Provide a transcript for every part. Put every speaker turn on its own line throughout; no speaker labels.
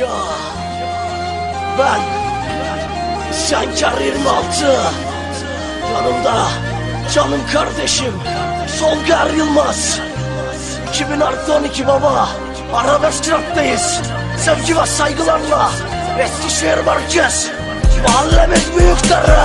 Ya. Ben İsyankar 26 Yanımda canım kardeşim Solgar Yılmaz. 2000 artı 12 baba Arabesk Rock'tayız Sevgi ve saygılarla Eskişehir Merkez Mahallemiz Büyükdere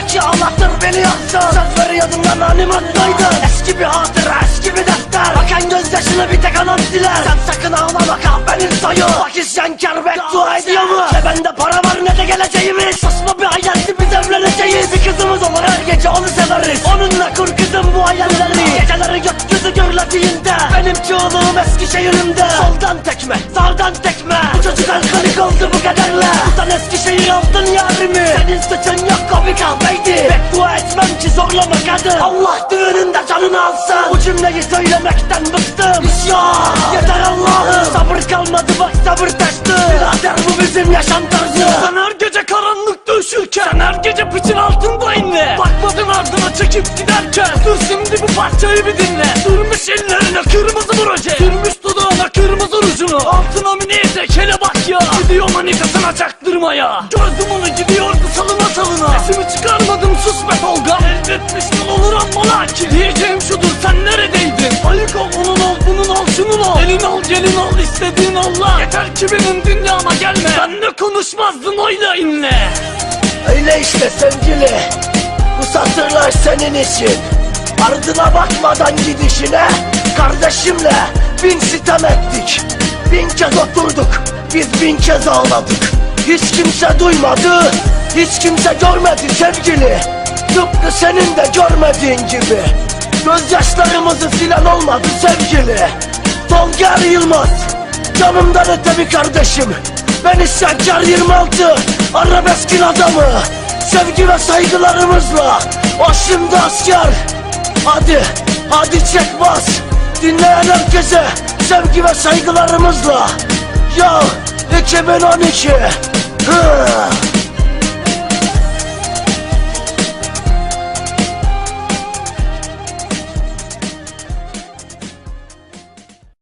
Yanımdaki ağlatır beni yaktı Söz veriyordum lan animattoydun Eski bir hatıra eski bir defter. Bakan gözyaşını bir tek anam siler. Sen sakın ağlama kahvenin soyu Bak isyankar beddua ediyor mu? Ne bende para var ne de geleceğimiz. Saçma bir hayaldi biz evleneceğiz. Bir kızımız olur her gece onu severiz. Onunla kur kızım bu hayalleri Geceleri gökyüzü gürlediğinde Benim çoğunluğum Eskişehir'imde Soldan tekme sağdan tekme. Bu çocuk alkolik oldu bu kadarla Utan Eskişehir aldın yarimi. Senin suçun yok zorlama kadın. Allah düğününde canını alsın. Bu cümleyi söylemekten bıktım. İsyan Yeter Allah'ım. Sabır kalmadı bak sabır taştı. Birader bu bizim yaşam tarzı.
Sen her gece karanlıkta üşürken Sen her gece piçin altında inle. Bakmadın ardına çekip giderken. Dur şimdi bu parçayı bir dinle. Sürmüş ellerine kırmızı proje. Sürmüş dudağına kırmızı rujunu. Altına mini etek bak ya Gidiyor manitasına çaktırmaya. Gördüm onu gidiyordu salına salına. Sesimi çıkarmadım Ayık ol onun ol bunun ol şunun ol. Elin ol gelin ol istediğin Allah Yeter ki benim dünyama gelme. Benle konuşmazdın oyla inle.
Öyle işte sevgili. Bu satırlar senin için Ardına bakmadan gidişine. Kardeşimle bin sitem ettik. Bin kez oturduk Biz bin kez ağladık. Hiç kimse duymadı Hiç kimse görmedi sevgili. Tıpkı senin de görmediğin gibi Gözyaşlarımızı silen olmadı sevgili. Tolga Yılmaz Canımdan öte bir kardeşim. Ben isyankar 26 Arabeskin adamı. Sevgi ve saygılarımızla O şimdi asker. Hadi Hadi çek bas. Dinleyen herkese Sevgi ve saygılarımızla. Ya 2012 Hı.